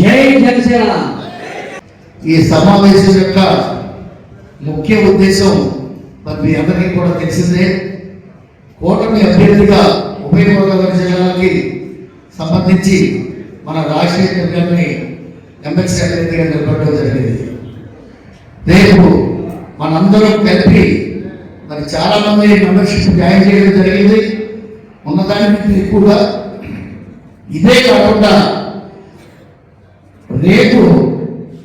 జనసేన. ఈ సమావేశం యొక్క ముఖ్య ఉద్దేశం మరి మీ అందరికీ కూడా తెలిసిందే. కూటమి అభ్యర్థిగా ఉభయ గోదావరి జిల్లాకి సంబంధించి మన రాజశేఖర్ గారిని ఎమ్మెల్సీ అభ్యర్థిగా నిలబడడం జరిగింది. రేపు మనందరం కలిపి మరి చాలా మంది మెంబర్షిప్ జాయిన్ చేయడం జరిగింది. ఉన్నదానికి ఎక్కువగా ఇదే కాకుండా రేపు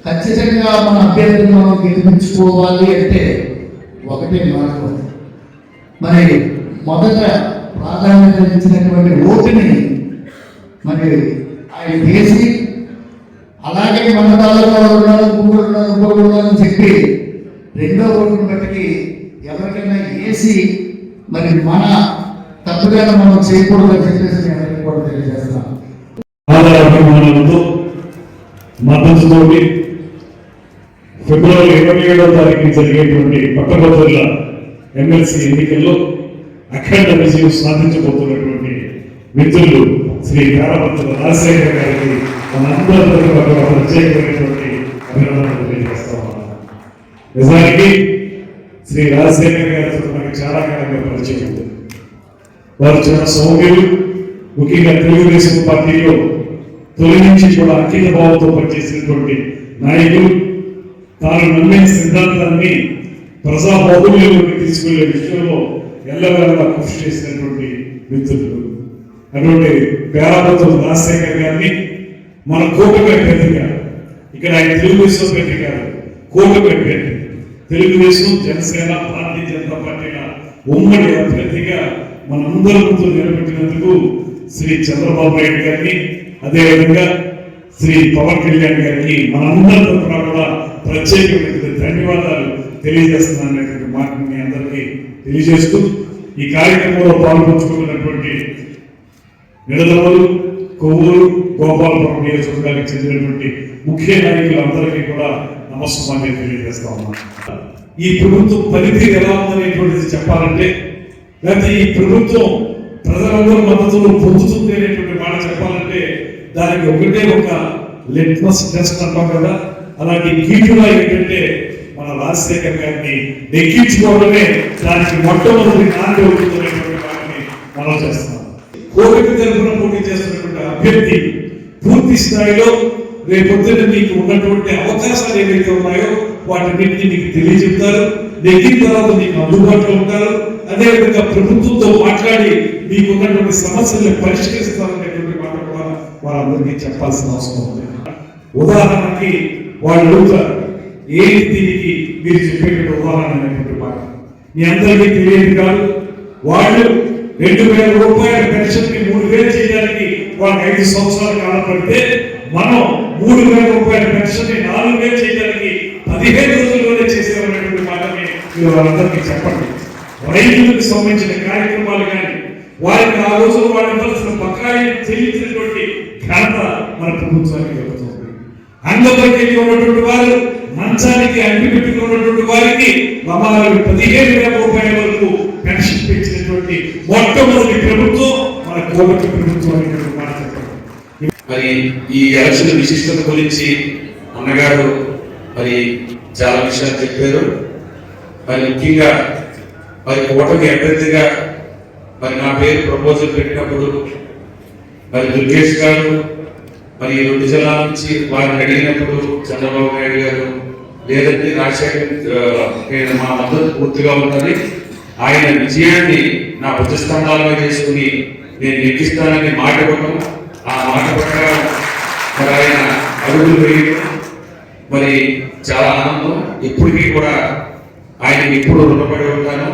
ఖచ్చితంగా మన అభ్యర్థులను మనం గెలిపించుకోవాలి అంటే ఒకటే మార్గం మరి మొదట ప్రాధాన్యత ఇచ్చినటువంటి ఓటుని మరి ఆయన వేసి అలాగే మన తాలూకా ఉండాలి ఉండాలని చెప్పి రెండో ఓటుని బట్టి ఎవరికైనా వేసి మరి మన తప్పుగా మనం చేయకూడదని చెప్పేసి నేను కూడా తెలియజేస్తాను. మద్దతుతోటి ఫిబ్రవరి ఇరవై ఏడవ తారీఖు జరిగేటువంటి పట్టభద్రుల ఎమ్మెల్సీ ఎన్నికల్లో అఖండ విజయం సాధించబోతున్నటువంటి మిత్రులు శ్రీ కారపత్రుల రాజశేఖర్ గారికి మనందరి తరఫున ఒక ప్రత్యేకమైనటువంటి అభినందనలు తెలియజేస్తా ఉన్నాను. నిజానికి శ్రీ రాజశేఖర్ గారితో మనకి చాలా కాలంగా పరిచయం ఉంది. వారు చాలా సౌమ్యులు ముఖ్యంగా తెలుగుదేశం పార్టీలో తొలి నుంచి కూడా అఖిల భావంతో పనిచేసినటువంటి నాయకులు తాను నమ్మే సిద్ధాంతాన్ని ప్రజా బహుళ్యంలోకి తీసుకునే విషయంలో ఎల్లవేళలా కృషి చేసినటువంటి మిత్రులు. అటువంటి పేరాపత్రులు రాజశేఖర్ గారిని మన కూటమి అభ్యర్థిగా ఇక్కడ ఆయన తెలుగుదేశం అభ్యర్థి కాదు కూటమి అభ్యర్థి తెలుగుదేశం జనసేన భారతీయ జనతా పార్టీల ఉమ్మడి అభ్యర్థిగా మనందరి ముందు నిలబెట్టినందుకు శ్రీ చంద్రబాబు నాయుడు గారిని అదేవిధంగా శ్రీ పవన్ కళ్యాణ్ గారికి మనందరి తరఫున కూడా ప్రత్యేకమైన ధన్యవాదాలు తెలియజేస్తున్నాననేటువంటి మాటను మీ అందరికీ తెలియజేస్తూ ఈ కార్యక్రమంలో పాల్పంచుకున్నటువంటి నిడదవలు కొవ్వూరు గోపాలపురం నియోజకవర్గానికి చెందినటువంటి ముఖ్య నాయకులందరికీ కూడా నమస్కారం తెలియజేస్తా ఉన్నాను. ఈ ప్రభుత్వం పనితీరు ఎలా ఉందనేటువంటిది చెప్పాలంటే లేకపోతే ఈ ప్రభుత్వం ప్రజలందరూ మద్దతులు పొందుతుంది దానికి ఒకటే ఒక లిట్మస్ టెస్ట్ అంటాం కదా. అలాంటి కీటుగా ఏంటంటే మన రాజశేఖర్ గారిని నెగ్గించుకోవడమే దానికి మొట్టమొదటి నాంది అవుతుందనేటువంటి వాటిని మనం చేస్తున్నాం. కోరిక తరఫున పోటీ చేస్తున్నటువంటి అభ్యర్థి పూర్తి స్థాయిలో రేపొద్దున మీకు ఉన్నటువంటి అవకాశాలు ఏవైతే ఉన్నాయో వాటిన్నింటినీ నీకు తెలియజెప్తారు. నెగ్గిన తర్వాత మీకు అందుబాటులో ఉంటారు. అదేవిధంగా ప్రభుత్వంతో మాట్లాడి మీకు ఉన్నటువంటి సమస్యలను పరిష్కరిస్తారని కూడా వారందరికీ చెప్పాల్సిన అవసరం ఉంది. ఉదాహరణకి వాళ్ళు అడుగుతారు ఏంటి దీనికి మీరు చెప్పేటువంటి ఉదాహరణ అనేటువంటి మాట? మీ అందరికీ తెలియదు కాదు. వాళ్ళు రెండు వేల రూపాయల పెన్షన్ని మూడు వేలు చేయడానికి వాళ్ళకి ఐదు సంవత్సరాలు కాలం పడితే మనం మూడు వేల రూపాయల పెన్షన్ నాలుగు వేలు చేయడానికి పదిహేను రోజుల్లోనే చేసేవాళ్ళటువంటి మాటని మీరు వాళ్ళందరికీ చెప్పండి. రైతులకు సంబంధించిన కార్యక్రమాలు కానీ వారికి ఆ రోజు వాళ్ళు ఇవ్వాల్సిన బకాయి చెల్లించినటువంటి ఘనత మన ప్రభుత్వానికి జరుగుతుంది. అంగపరికెళ్ళి ఉన్నటువంటి వారు మంచానికి అంటి పెట్టుకున్నటువంటి వారికి మమ్మల్ని పదిహేను వేల రూపాయల వరకు పెన్షన్ పెంచినటువంటి మొట్టమొదటి ప్రభుత్వం మన కోవిడ్ ప్రభుత్వానికి మరి ఈ ఎలక్షన్ విశిష్టత గురించి అన్నగారు మరి చాలా విషయాలు చెప్పారు. మరి ముఖ్యంగా మరి ఓటమి అభ్యర్థిగా మరి నా పేరు ప్రపోజల్ పెట్టినప్పుడు మరి దుర్గేష్ గారు మరి రెండు జిల్లాల నుంచి వారిని అడిగినప్పుడు చంద్రబాబు నాయుడు గారు లేదంటే రాజశేఖర్ మా మద్దతు పూర్తిగా ఉన్నది. ఆయన విజయాన్ని నా ప్రతిస్పందాలుగా చేసుకుని నేను నెగ్గిస్తానని మాట ఇవ్వడం ఆ మాట ప్రకారం మరి ఆయన అడుగులు వేయడం మరి చాలా ఆనందం. ఇప్పటికీ కూడా ఆయనకి ఎప్పుడు రుణపడి ఉంటాను.